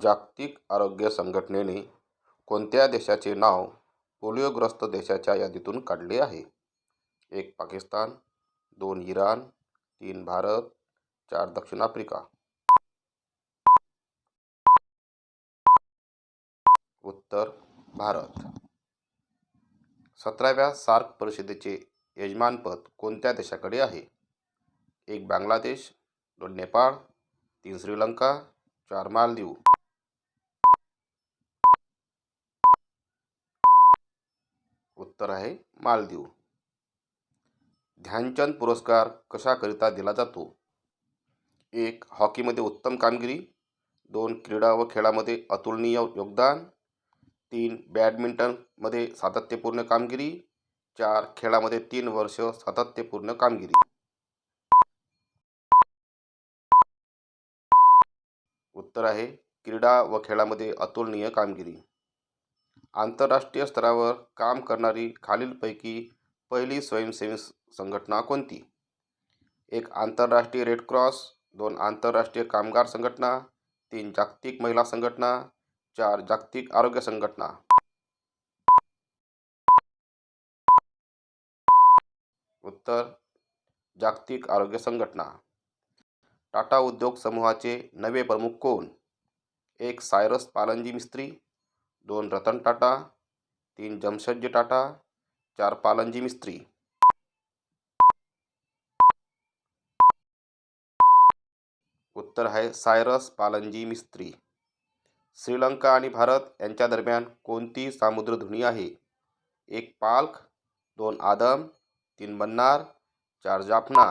जागतिक आरोग्य संघटनेने कोणत्या देशाचे नाव पोलिओग्रस्त देशाच्या यादीतून काढले आहे? एक पाकिस्तान दोन इराण तीन भारत चार दक्षिण आफ्रिका. उत्तर भारत. सतराव्या सार्क परिषदेचे यजमानपद कोणत्या देशाकडे आहे? एक बांगलादेश दोन नेपाळ तीन श्रीलंका चार मालदीव. उत्तर आहे मालदीव. ध्यानचंद पुरस्कार कशाकरिता दिला जातो? एक हॉकीमध्ये उत्तम कामगिरी. दोन क्रीडा व खेळामध्ये अतुलनीय योगदान. तीन बॅडमिंटनमध्ये सातत्यपूर्ण कामगिरी. चार खेळामध्ये तीन वर्ष सातत्यपूर्ण कामगिरी. उत्तर आहे क्रीडा व खेळामध्ये अतुलनीय कामगिरी. आंतरराष्ट्रीय स्तरावर काम करणारी खालीलपैकी पहिली स्वयंसेवी संघटना कोणती? एक आंतरराष्ट्रीय रेड क्रॉस दोन आंतरराष्ट्रीय कामगार संघटना तीन जागतिक महिला संघटना चार जागतिक आरोग्य संघटना. उत्तर जागतिक आरोग्य संघटना. टाटा उद्योग समूहाचे नवे प्रमुख कोण? एक सायरस पालनजी मिस्त्री दोन रतन टाटा, तीन जमशेदजी टाटा, चार पालनजी मिस्त्री. उत्तर आहे सायरस पालनजी मिस्त्री. श्रीलंका आणि भारत यांच्या दरम्यान कोणती सामुद्रधुनी आहे? एक पाल्क दोन आदम, तीन मन्नार, चार जाफना.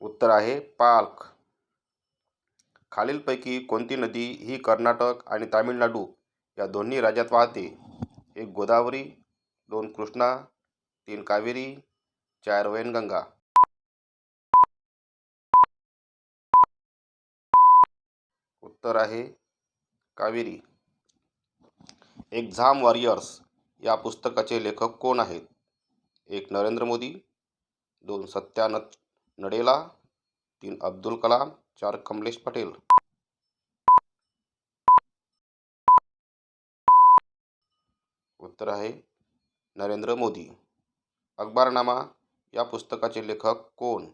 उत्तर आहे पाल्क खालीलपैकी कोणती नदी ही कर्नाटक आणि तामिळनाडू या दोन्ही राज्यात वाहते? एक गोदावरी दोन कृष्णा तीन कावेरी चार वैनगंगा. उत्तर आहे कावेरी. एक्झाम वॉरियर्स या पुस्तकाचे लेखक कोण आहेत? एक नरेंद्र मोदी दोन सत्यानंद नडेला तीन अब्दुल कलाम चार कमलेश पटेल. उत्तर आहे नरेंद्र मोदी. अकबारनामा या पुस्तकाचे लेखक कोण?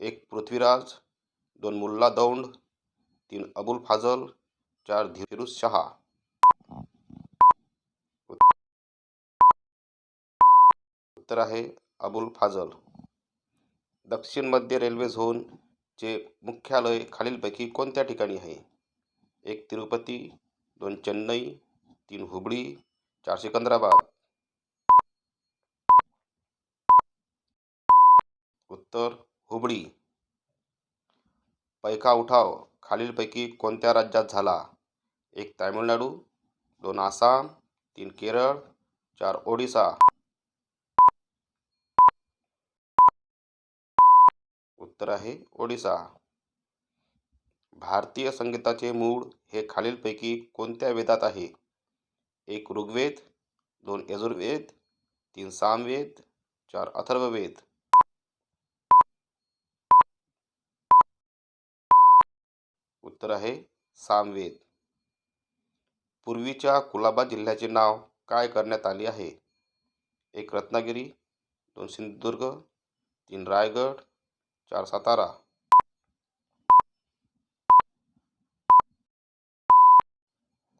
एक पृथ्वीराज दोन मुल्ला दौंड तीन अबुल फाजल चार फिरुज शहा. उत्तर आहे अबुल फाजल. दक्षिण मध्य रेल्वे झोनचे मुख्यालय खालीलपैकी कोणत्या ठिकाणी आहे? एक तिरुपती दोन चेन्नई तीन हुबळी चार सिकंदराबाद उत्तर हुबळी। पैका उठाव खालीलपैकी कोणत्या राज्यात झाला? एक तामिळनाडू दोन आसाम तीन केरळ चार ओडिसा। उत्तर आहे ओडिसा। भारतीय संगीताचे मूळ हे खालीलपैकी कोणत्या वेदात आहे? एक ऋग्वेद दोन यजुर्वेद तीन सामवेद चार अथर्ववेद. उत्तर आहे सामवेद. पूर्वीच्या कुलाबा जिल्ह्याचे नाव काय करण्यात आले आहे? एक रत्नागिरी दोन सिंधुदुर्ग तीन रायगड चार सातारा.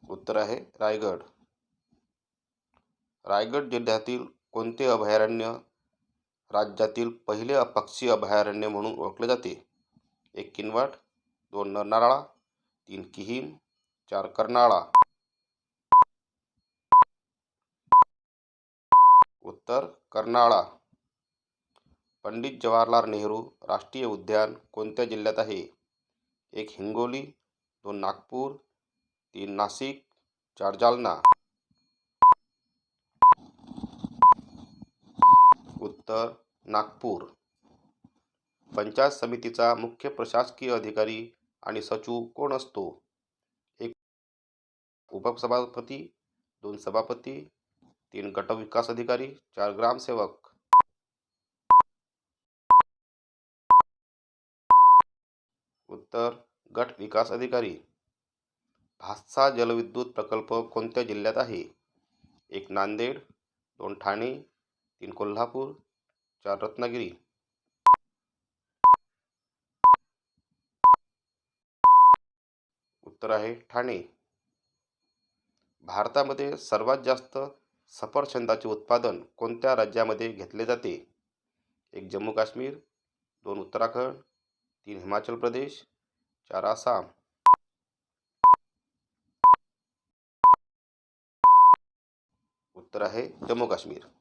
उत्तर आहे रायगड. रायगड जिल्ह्यातील कोणते अभयारण्य राज्यातील पहिले पक्षी अभयारण्य म्हणून ओळखले जाते? एक किनवट दोन नरनाळा तीन किहीम चार कर्नाळा. उत्तर कर्नाळा. पंडित जवाहरलाल नेहरू राष्ट्रीय उद्यान कोणत्या जिल्ह्यात आहे? एक हिंगोली दोन नागपूर तीन नाशिक चार जालना. उत्तर नागपूर. पंचायत समितीचा मुख्य प्रशासकीय अधिकारी आणि सचिव कोण असतो? एक उपसभापती दोन सभापती तीन गटविकास अधिकारी चार ग्रामसेवक. उत्तर गट विकास अधिकारी. भातसा जलविद्युत प्रकल्प कोणत्या जिल्ह्यात आहे? एक नांदेड दोन ठाणे तीन कोल्हापूर चार रत्नागिरी. उत्तर आहे ठाणे. भारतामध्ये सर्वात जास्त सफरचंदाचे उत्पादन कोणत्या राज्यामध्ये घेतले जाते? एक जम्मू काश्मीर दोन उत्तराखंड तीन हिमाचल प्रदेश चार आसाम. उत्तर आहे जम्मू काश्मीर.